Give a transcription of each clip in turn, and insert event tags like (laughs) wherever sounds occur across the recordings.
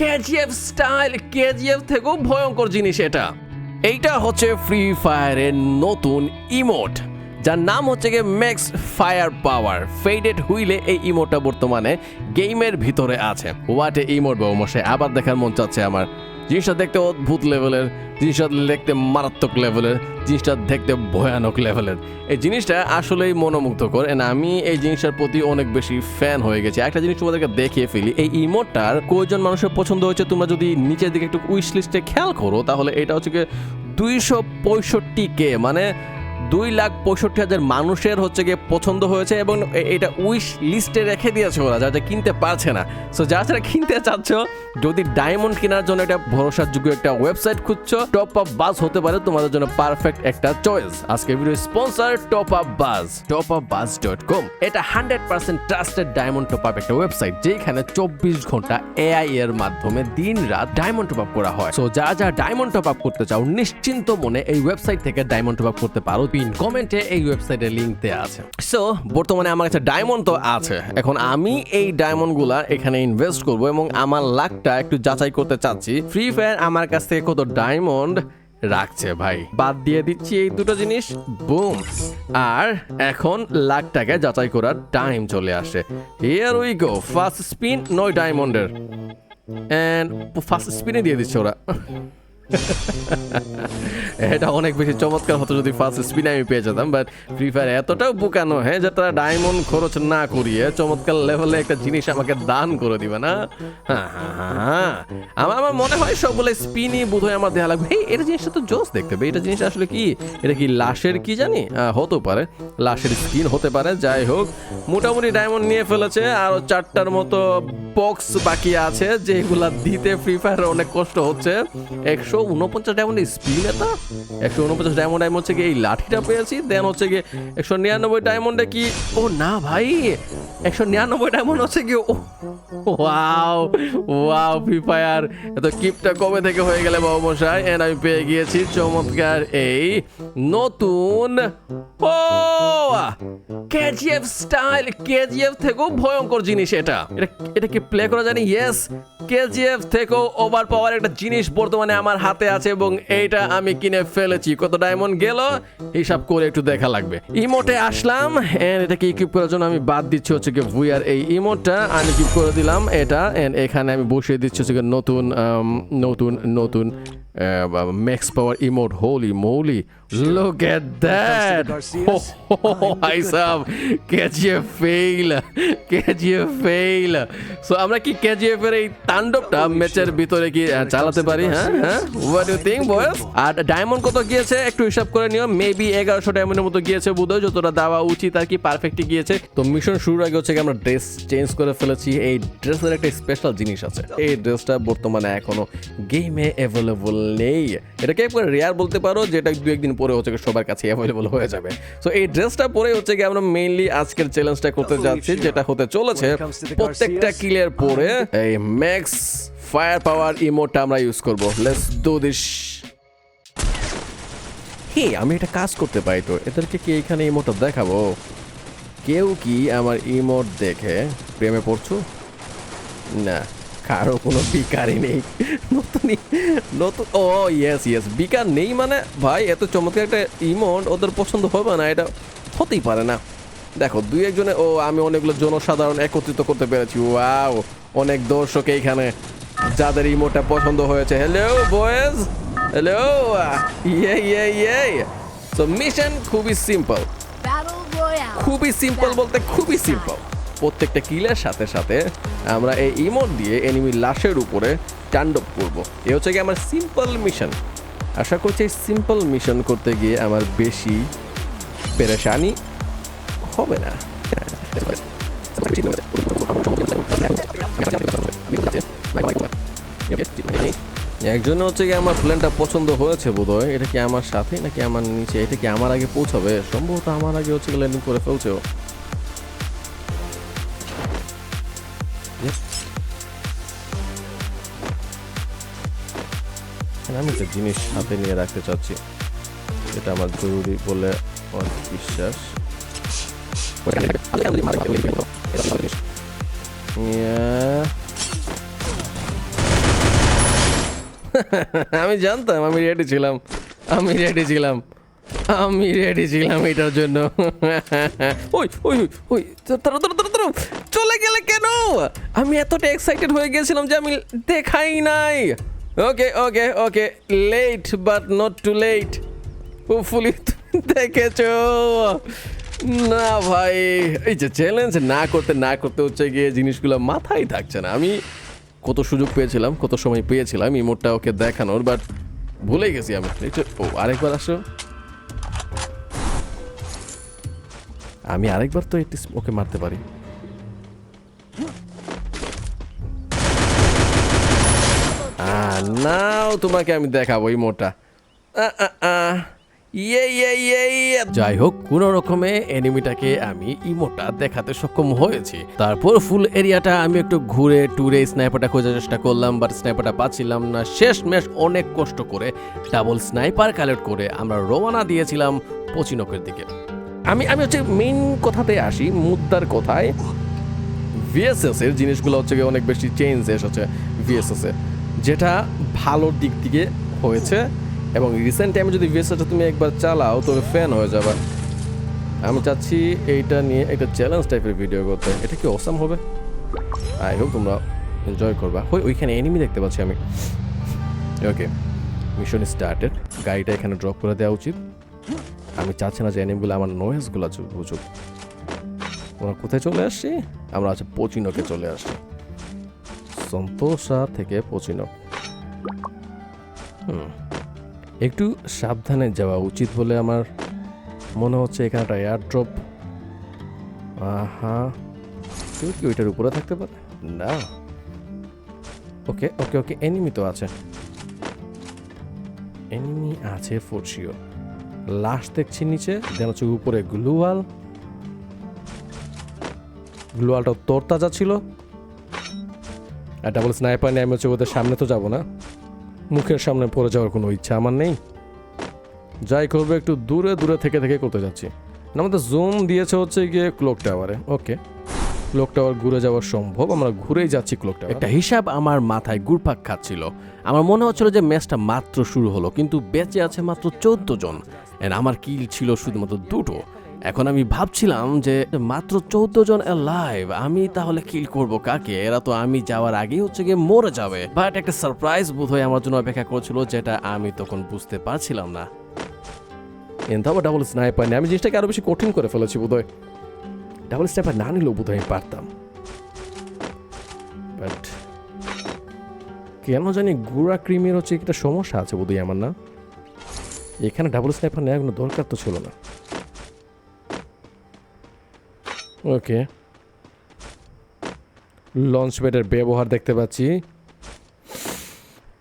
KGF style, KGF থেকেও ভয়ঙ্কর জিনিস এটা। এইটা হচ্ছে ফ্রি ফায়ারের নতুন ইমোট যার নাম হচ্ছে গিয়ে ম্যাক্স ফায়ার পাওয়ার ফেডেড হুইলে এই ইমোটটা বর্তমানে গেমের ভিতরে আছে। হোয়াট এ ইমোট বাবু মশাই, আবার দেখার মন চাচ্ছে আমার। জিনিসটা দেখতে অদ্ভুত লেভেলের, জিনিসটা দেখতে মারাত্মক লেভেলের, জিনিসটা দেখতে ভয়ানক লেভেলের। এই জিনিসটা আসলেই মনোমুগ্ধকর এন্ড আমি এই জিনিসটার প্রতি অনেক বেশি ফ্যান হয়ে গেছে। একটা জিনিস তোমাদেরকে দেখিয়ে ফেলি, এই ইমোটটার কয়জন মানুষের পছন্দ হয়েছে তোমরা যদি নিচের দিকে একটু উইশ লিস্টে খেয়াল করো, তাহলে এটা হচ্ছে দুইশো পঁয়ষট্টি কে মানে দুই লাখ পঁয়ষট্টি হাজার মানুষের হচ্ছে গিয়ে পছন্দ হয়েছে এবং এটা উইশ লিস্টে রেখে দিয়েছে ওরা, যারা কিনতে পারছে না। সো যারা যারা কিনতে চাচ্ছ, যদি ডায়মন্ড কেনার জন্য একটা ভরসাযোগ্য একটা ওয়েবসাইট খুঁজছো টপ আপ বাস হতে পারে তোমাদের জন্য পারফেক্ট একটা চয়েস আজকে video sponsor top up bus top up bus dot com এটা hundred percent trusted diamond top up একটা ওয়েবসাইট যেখানে চব্বিশ ঘণ্টা এআই এর মাধ্যমে দিন রাত ডায়মন্ড টপ আপ করা হয়। সো যা যা ডায়মন্ড টপ আপ করতে চাও, নিশ্চিন্ত মনে এই ওয়েবসাইট থেকে ডায়মন্ড টপ আপ করতে পারো। পিন কমেন্টে এই ওয়েবসাইটের লিংক দেওয়া আছে। সো বর্তমানে আমার কাছে ডায়মন্ড তো আছে। এখন আমি এই ডায়মন্ডগুলা এখানে ইনভেস্ট করব এবং আমার লাখটা একটু যাচাই করতে চাচ্ছি। ফ্রি ফায়ার আমার কাছ থেকে কত ডায়মন্ড রাখছে ভাই? বাদ দিয়ে দিচ্ছি এই দুটো জিনিস। বুম আর এখন লাখ টাকা যাচাই করার টাইম চলে আসে। Here we go first spin নয় ডায়মন্ডের এন্ড ফার্স্ট স্পিনে দিয়ে দিচ্ছে ওরা। (laughs) এটা অনেক বেশি চমৎকার হতো যদি ফার্স্ট স্পিনে আমি পেয়ে যেতাম বাট ফ্রি ফায়ার এতটাও বোকানো হ্যাঁ যে তারা ডায়মন্ড খরচ না করিয়ে চমৎকার লেভেলে একটা জিনিস আমাকে দান করে দিবে না? আমার আমার মনে হয় সবগুলো স্পিনই বোধ হয় আমার দেওয়া লাগবে। এটা জিনিসটা তো জোস দেখতে হবে, এটা জিনিস আসলে কি? এটা কি লাশের কি জানি? হতে পারে, লাশের স্কিন হতে পারে, যাই হোক, মোটামুটি ডায়মন্ড নিয়ে ফেলেছে, আরও চারটার মতো বক্স বাকি আছে, যেগুলা দিতে ফ্রি ফায়ার অনেক কষ্ট হচ্ছে। একশো উনপঞ্চাশ ডায়মন্ড স্পিন এটা একশো উনপঞ্চাশ ডায়মন্ড আমি হচ্ছে গিয়ে এই লাঠিটা পেয়েছি দেন হচ্ছে গিয়ে একশো নিরানব্বই ডায়মন্ডে কি? ও না ভাই, একশো নিরানব্বই ডায়মন্ড হচ্ছে কি ওয়াও ওয়াও ফ্রি ফায়ার এত কিপটা কবে থেকে হয়ে গেলে বাবু মশাই? এন্ড আমি পেয়ে গিয়েছি চমৎকার এই নতুন ও কেজিএফ স্টাইল কেজিএফ থেকেও ভয়ঙ্কর জিনিস এটা। এটা এটা কি প্লে করা জানি ইয়েস কেজিএফ থেকেও ওভার পাওয়ার একটা জিনিস বর্তমানে আমার হাতে আছে এবং এইটা আমি কিনে ফেলেছি। কত ডায়মন্ড গেল? হিসাব করে একটু দেখা লাগবে। ইমোটে আসলাম এন্ড এটাকে ইকুইপ করার জন্য আমি বাদ দিচ্ছি হচ্ছে কি ভুইয়ার এই ইমোটটা আমি ইকুইপ করে দিলাম এটা এন্ড এখানে আমি বসিয়ে দিচ্ছি হচ্ছে নতুন নতুন নতুন আম, নতুন নতুন max power emote holy moly look at that ভাই সাহ KGF fail KGF fail so আমরা কি এর এই তাণ্ডবটা ম্যাচের ভিতরে কি চালাতে পারি হ্যাঁ? হ্যাঁ হোয়াট ইউ থিঙ্ক বয়েস আর ডায়মন্ড কত গিয়েছে? একটু হিসাব করে নিও। মেবি এগারোশো ডায়মন্ডের মতো গিয়েছে বোধহয় যতটা দেওয়া উচিত আর কি পারফেক্টই গিয়েছে। তো মিশন শুরুর আগে হচ্ছে আমরা ড্রেস চেঞ্জ করে ফেলেছি। এই ড্রেসের একটা স্পেশাল জিনিস আছে। এই ড্রেসটা বর্তমানে এখনও গেমে অ্যাভেলেবল নেই। এটাকে একবার রেয়ার বলতে পারো যেটা দু একদিন পরে হচ্ছে সবার কাছে অ্যাভেলেবল হয়ে যাবে। তো এই ড্রেসটা পরে হচ্ছে কি আমরা মেইনলি আজকের চ্যালেঞ্জটা করতে যাচ্ছি যেটা হতে চলেছে প্রত্যেকটা কিলের পরে এই ম্যাক্স ফায়ার পাওয়ার ইমোটটা আমরা ইউজ করব। লেটস ডু দিস হে আমি এটা কাজ করতে পারি তো। এদেরকে কি এখানে ইমোটটা দেখাবো? কেউ কি আমার ইমোট দেখে প্রেমে পড়ছো? না। কারও কোনো বিকারই নেই। নতুন নতুন ও ইয়েস ইয়েস বিকার নেই মানে? ভাই এত চমৎকার একটা ইমোট ওদের পছন্দ হবে না এটা হতেই পারে না। দেখো দুই একজনে ও আমি অনেকগুলো জনসাধারণ একত্রিত করতে পেরেছি ওয়াও অনেক দর্শক এইখানে যাদের ইমোটটা পছন্দ হয়েছে। হ্যালো বয়েজ হ্যালো ইয়ে ইয়ে ইয়ে। সো মিশন খুবই সিম্পল খুবই সিম্পল বলতে খুবই সিম্পল প্রত্যেকটা কিলের সাথে সাথে আমরা এই ইমোট দিয়ে এনিমি লাশের উপরে টান্ডব করব। এ হচ্ছে কি আমার সিম্পল মিশন আশা করছি এই সিম্পল মিশন করতে গিয়ে আমার বেশি পেরেশানি হবে না। একজন হচ্ছে কি আমার প্ল্যানটা পছন্দ হয়েছে বোধহয়। এটা কি আমার সাথে নাকি আমার নিচে? এটা কি আমার আগে পৌঁছাবে? সম্ভবত আমার আগে হচ্ছে ল্যান্ডিং করে ফেলছে আমি একটা জিনিস হাতে নিয়ে রাখতে চাচ্ছি। এটা আমার জরুরি বলে আমার বিশ্বাস। আমি জানতাম আমি রেডি ছিলাম। আমি রেডি ছিলাম। আমি রেডি ছিলাম এটার জন্য। ওই ওই ওই, তাড়া তাড়া তাড়া তাড়া চলে গেলে কেন? আমি এতটা এক্সাইটেড হয়ে গেছিলাম যে আমি দেখাই নাই। Okay okay okay late but not too late hopefully দেখেছ। না ভাই, এই যে চ্যালেঞ্জ না করতে না করতে হচ্ছে গিয়ে জিনিসগুলো মাথায় থাকছে না। আমি কত সুযোগ পেয়েছিলাম, কত সময় পেয়েছিলাম ইমোটটা ওকে দেখানোর বাট ভুলে গেছি আমি। ও, আরেকবার আসো। আমি আরেকবার তো এটি ওকে মারতে পারি। নাও, তোমাকে আমি দেখাবো এই মোটা। ইয়ে ইয়ে ইয়ে। যাই হোক, কোন রকমে এনিমিটাকে আমি ইমোটা দেখাতে সক্ষম হয়েছি। তারপর ফুল এরিয়াটা আমি একটু ঘুরে টুরে স্নাইপারটা খোঁজার চেষ্টা করলাম বাট স্নাইপারটা পাচ্ছিলাম না। শেষ মেশ অনেক কষ্ট করে ডাবল স্নাইপার কালেক্ট করে আমরা রওনা দিয়েছিলাম পচিনকের দিকে। আমি আমি হচ্ছে মেইন কথাতে আসি, মুদ্রার কথায়। ভিএসএস এর জিনিসগুলো হচ্ছে অনেক বেশি চেঞ্জ এসেছে ভিএসএস এ যেটা ভালো দিক থেকে হয়েছে এবং রিসেন্ট টাইমে যদি ভিএসএসটা তুমি একবার চালাও তবে ফ্যান হয়ে যাবে। আমি চাচ্ছি এইটা নিয়ে একটা চ্যালেঞ্জ টাইপের ভিডিও করতে। এটা কি অসাম হবে? আই হোপ তোমরা এনজয় করবা। ওই, ওইখানে এনিমি দেখতে পাচ্ছি আমি। ওকে মিশন স্টার্টেড গাড়িটা এখানে ড্রপ করে দেওয়া উচিত। আমি চাচ্ছি না যে এনিমগুলো আমার নয়েজগুলো বুঝুক। আমরা কোথায় চলে আসছি? আমরা আছে পচিনকে চলে আসছি সন্তোষা থেকে পচিনক হুম, একটু সাবধানে যাওয়া উচিত বলে আমার মনে হচ্ছে এখানে একটা এয়ার ড্রপ আহা, কেউ কি ওইটার উপরে থাকতে পারে? না। ওকে ওকে ওকে এনিমি তো আছে। এনিমি আছে ফোরশিও লাশ দেখছি নিচে, দেন হচ্ছে উপরে গ্লুয়াল গ্লোয়ালটা তরতাজা ছিল। আর ডাবল স্নাইপার নিয়ে আমি হচ্ছে ওদের সামনে তো যাব না। মুখের সামনে পড়ে যাওয়ার কোনো ইচ্ছা আমার নেই। যাই করব, একটু দূরে দূরে থেকে থেকে করতে যাচ্ছি। আমাদের জুম দিয়েছে হচ্ছে গিয়ে ক্লোক টাওয়ারে ওকে ক্লোক টাওয়ার ঘুরে যাওয়া সম্ভব। আমরা ঘুরেই যাচ্ছি ক্লোক টাওয়ার একটা হিসাব আমার মাথায় ঘুরপাক খাচ্ছিল। আমার মনে হচ্ছিল যে ম্যাচটা মাত্র শুরু হলো, কিন্তু বেঁচে আছে মাত্র চোদ্দ জন। আমার কিল ছিল শুধুমাত্র দুটো। এখন আমি ভাবছিলাম যে মাত্র চৌদ্দ জন লাইভ আমি তাহলে কিল করব কাকে? এরা তো আমি যাওয়ার আগেই হচ্ছে গিয়ে মরে যাবে। বাট একটা সারপ্রাইজ বোধ হয় আমার জন্য অপেক্ষা করছিল, যেটা আমি তখন বুঝতে পারছিলাম না। আবার ডাবল স্নাইপার আমি জিনিসটাকে আরও বেশি কঠিন করে ফেলেছি বোধ হয় ডাবল স্নাইপার না নিলেও বোধ হয় আমি পারতাম। বাট কেন জানি গুড়া ক্রিমের হচ্ছে একটা সমস্যা আছে বোধহয় আমার না। এখানে ডাবল স্নাইপার নেওয়ার কোনো দরকার তো ছিল না। ওকে লঞ্চ প্যাডের ব্যবহার দেখতে পাচ্ছি।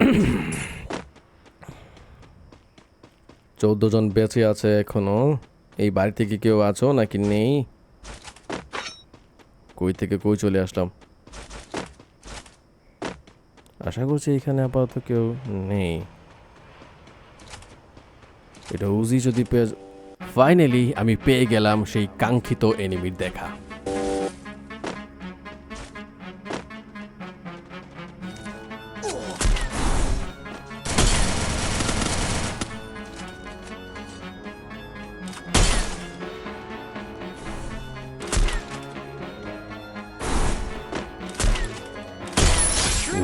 (coughs) চৌদ্দ জন বেঁচে আছে এখনও। এই বাড়ি থেকে কেউ আছো নাকি নেই? কই থেকে কই চলে আসলাম? আশা করছি এখানে আপাতত কেউ নেই। এটা উজি যদি পেয়ে ফাইনালি আমি পেয়ে গেলাম সেই কাঙ্ক্ষিত এনিমির দেখা।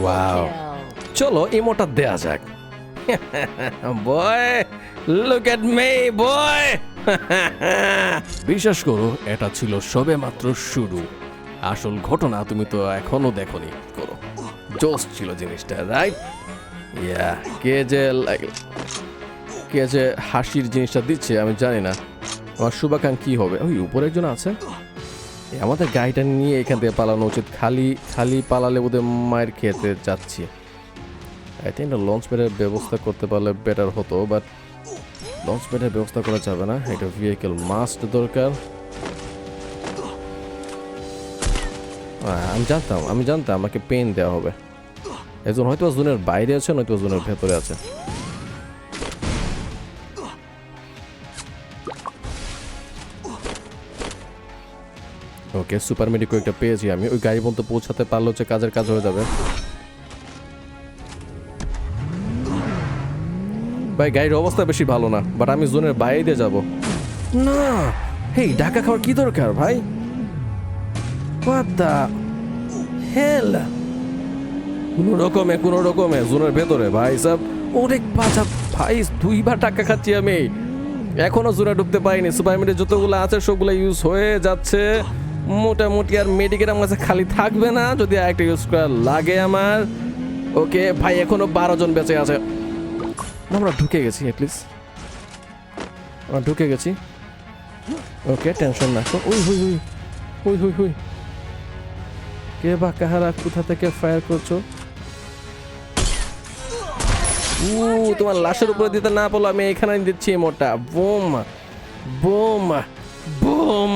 ওয়াও চলো ইমোটা দেয়া যাক। বয় লুক এট মি বয় বিশ্বাস করো, এটা ছিল সবে মাত্র শুরু। আসল ঘটনা তুমি তো এখনও দেখনি। করো। জোস ছিল জিনিসটা রাইট ইয়া, কে যে কে যে হাসির জিনিসটা দিচ্ছে, আমি জানি না। আমার শুভাকাঙ্ক্ষী হবে। ওই উপরে একজন আছে। আমাদের গাড়িটা নিয়ে এখান থেকে পালানো উচিত। খালি খালি পালালে ওদের মায়ের খেতে যাচ্ছি। আই থিঙ্ক লঞ্চ প্যাডের ব্যবস্থা করতে পারলে বেটার হতো বাট লঞ্চ প্যাডের ব্যবস্থা করা যাবে না। এটা ভেহিকেল মাস্ট দরকার। আমি জানতাম আমি জানতাম আমাকে পেন দেওয়া হবে। একজন হয়তো জোনের বাইরে আছে নয়তো জোনের ভেতরে আছে। ওকে সুপার মেডিকো একটা পেয়েছি আমি। ওই গাড়ি পর্যন্ত পৌঁছাতে পারলে হচ্ছে কাজের কাজ হয়ে যাবে। ভাই গাড়ির অবস্থা বেশি ভালো না বাট আমি জোনের বাইরে দিয়ে যাব। না হেই ঢাকা খাওয়ার কি দরকার ভাই? Hell? কোনো রকমে কোনো রকমে জোনের ভেতরে ভাই সব অনেক বাঁচা ভাই দুইবার টাকা খাচ্ছি আমি। এখনও জোনে ঢুকতে পারিনি সুপারমেন্টের যতগুলো আছে সবগুলো ইউজ হয়ে যাচ্ছে। মোটামুটি আর মেডিকেল আমার কাছে খালি থাকবে না যদি একটা ইউজ করা লাগে আমার। ওকে ভাই এখনও বারো জন বেঁচে আছে। আমরা ঢুকে গেছি অ্যাটলিস্ট আমরা ঢুকে গেছি। ওকে টেনশন না। উই হুই হুই হুই হুই হুই কে বা কাহারা, কোথা থেকে ফায়ার করছ? উ তোমার লাশের উপরে দিতে না বলো, আমি এখানে দিচ্ছি মোটা বোম বোম বোম।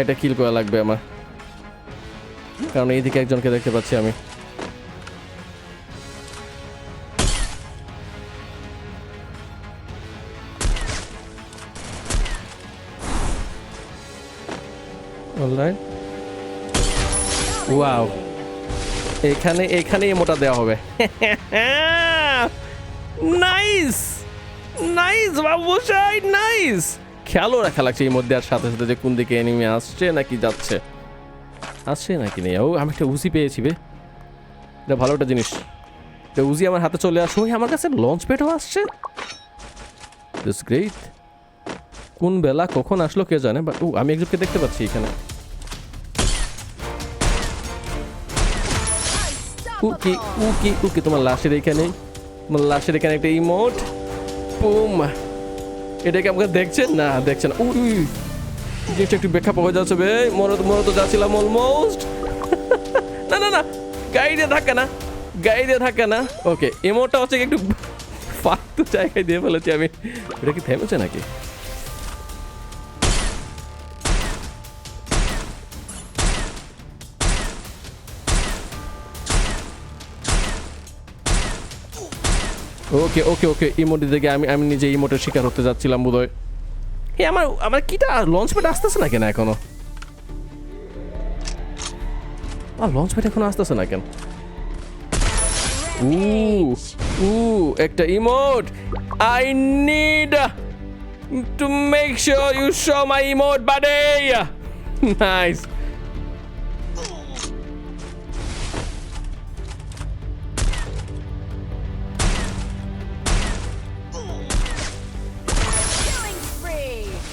এটা কিল করা লাগবে আমার। কারণ এইদিকে একজনকে দেখতে পাচ্ছি আমি। অলরাইট ওয়াও এখানে এখানে মোটা দেওয়া হবে। নাইস নাইস বাবুশাই নাইস খেয়ালও রাখা লাগছে এই মধ্যে আর সাথে সাথে যে কোন দিকে এনিমি আসছে নাকি যাচ্ছে। আসছে নাকি নেই? ও আমি একটা উজি পেয়েছি বে। এটা ভালো একটা জিনিস। এটা উজি আমার হাতে চলে আসো ওই আমার কাছে লঞ্চ প্যাডও আসছে। দিস গ্রেট কোন বেলা কখন আসলো কে জানে? বাট ও আমি একজনকে দেখতে পাচ্ছি এখানে। উকি উকি উকি তোমার লাশের এখানে, তোমার লাশের এখানে একটা ইমোট পুম এটাকে আমাকে দেখছেন? না, দেখছেন উই জিনিসটা একটু ব্যাখ্যা পাওয়া যাচ্ছে বে। মনে তো মনে তো যাচ্ছিলাম অলমোস্ট (laughs) না না না। দিয়ে ধাক্কা না। দিয়ে ধাক্কা না। ওকে ইমোটটা হচ্ছে একটু ফালতু জায়গায় দিয়ে ফেলেছি আমি। এটা কি থেমেছে নাকি? ওকে ওকে ওকে ইমোটি থেকে আমি আমি নিজে ইমোটের শিকার হতে যাচ্ছিলাম বোধহয়। এই আমার আমার কিটা লঞ্চ প্যাড আসতেছে না কেন এখনও? আর লঞ্চ প্যাড এখনও আসতেছে না কেন? উ উ একটা emote I need to make sure you show my emote buddy nice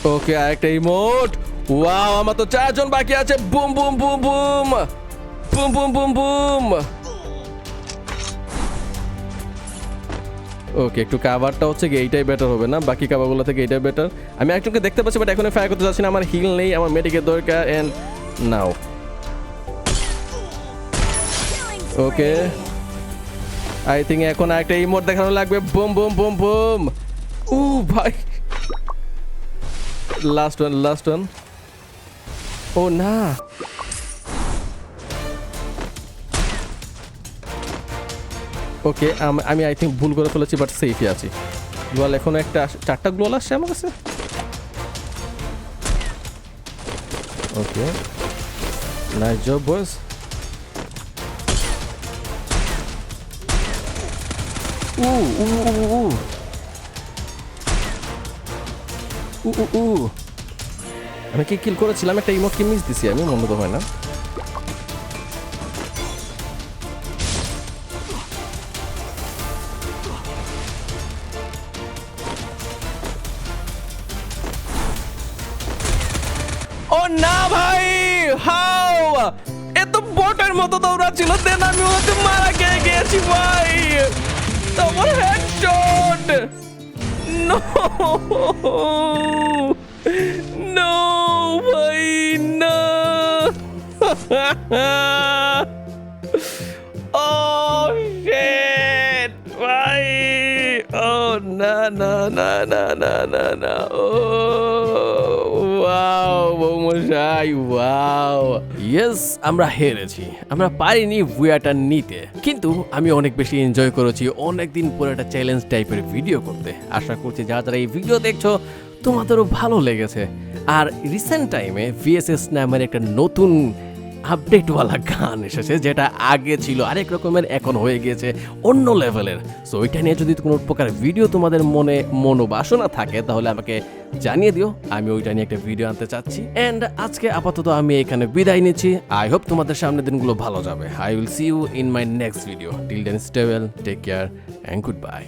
okay, আরেকটা ইমোট ওয়াও আমার তো চারজন বাকি আছে। Boom boom boom boom. Boom boom boom boom. Okay, একটু কাভারটা হচ্ছে কি এইটাই বেটার হবে না? বাকি কাভারগুলো থেকে এইটাই বেটার আমি একজনকে দেখতে পাচ্ছি বাট এখন ফায়ার করতে যাচ্ছি না। আমার হিল নেই, আমার মেডিকের দরকার and now okay. I think এখন একটা ইমোট দেখানো লাগবে। Boom boom boom boom. উ ভাই লাস্ট ওয়ান লাস্ট ওয়ান ও না ওকে আমি আই থিঙ্ক ভুল করে ফেলেছি বাট সেফই আছি। গ্লোয়াল এখন একটা চারটা গ্লোয়াল আসছে আমার কাছে? ওকে নাইস জব বয়েস উ উ উ উ আমি কি কিল করেছিলাম? একটা ইমোট কি মিস দিছি আমি? মনে তো হয় না। ও না ভাই বটের মতো আমি ওতে মারা গিয়েছি ভাই। তোমার headshot No! No, why (laughs) no! oh shit! Why? Oh no no no no no no no! Oh. Wow বৌমশাই wow yes আমরা হেরেছি। আমরা পারিনি ভুয়াটা নিতে। কিন্তু আমি অনেক বেশি এনজয় করেছি অনেক দিন পরে একটা চ্যালেঞ্জ টাইপের ভিডিও করতে। আশা করছি যারা যারা এই ভিডিও দেখছ, তোমাদেরও ভালো লেগেছে। আর রিসেন্ট টাইমে ভিএসএস নামের একটা নতুন আপডেটওয়ালা গান এসেছে, যেটা আগে ছিল, আরেক রকমের এখন হয়ে গিয়েছে অন্য লেভেলের। সো ওইটা নিয়ে যদি কোনো প্রকার ভিডিও তোমাদের মনে মনোবাসনা থাকে, তাহলে আমাকে জানিয়ে দিও, আমি ওইটা নিয়ে একটা ভিডিও আনতে চাচ্ছি। অ্যান্ড আজকে আপাতত আমি এখানে বিদায় নিচ্ছি। আই হোপ তোমাদের সামনের দিনগুলো ভালো যাবে। I will see you in my next video till then stable take care and goodbye